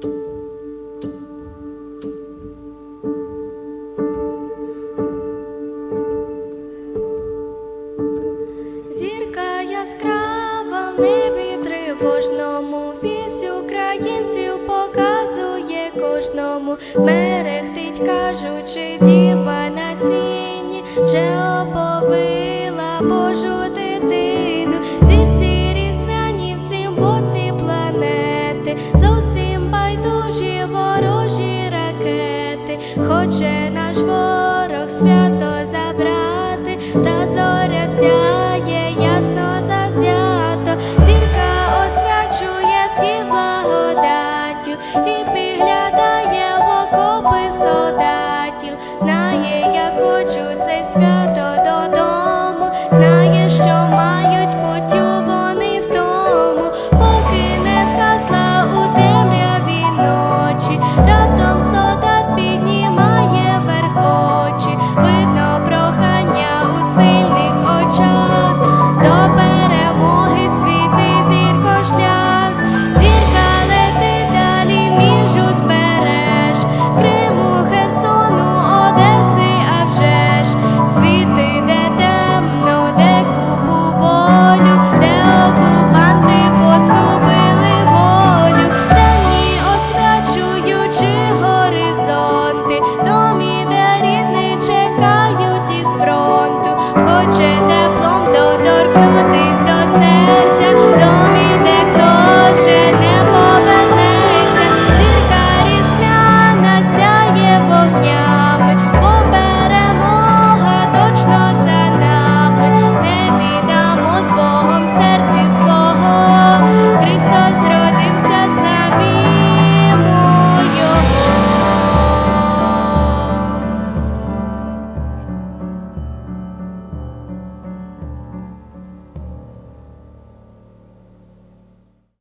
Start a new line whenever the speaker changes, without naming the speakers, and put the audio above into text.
Зірка яскрава в небі тривожному українців показує кожному, мерехтить, кажучи, діва на сіні, вже оповила Божу дитину, хоче наш ворог свято забрати, та зоря сяє, ясно завзято, зірка освячує схід благодаттю і підглядає в окопи солдатів, знає, як хочу це свято додому, знає, що має. no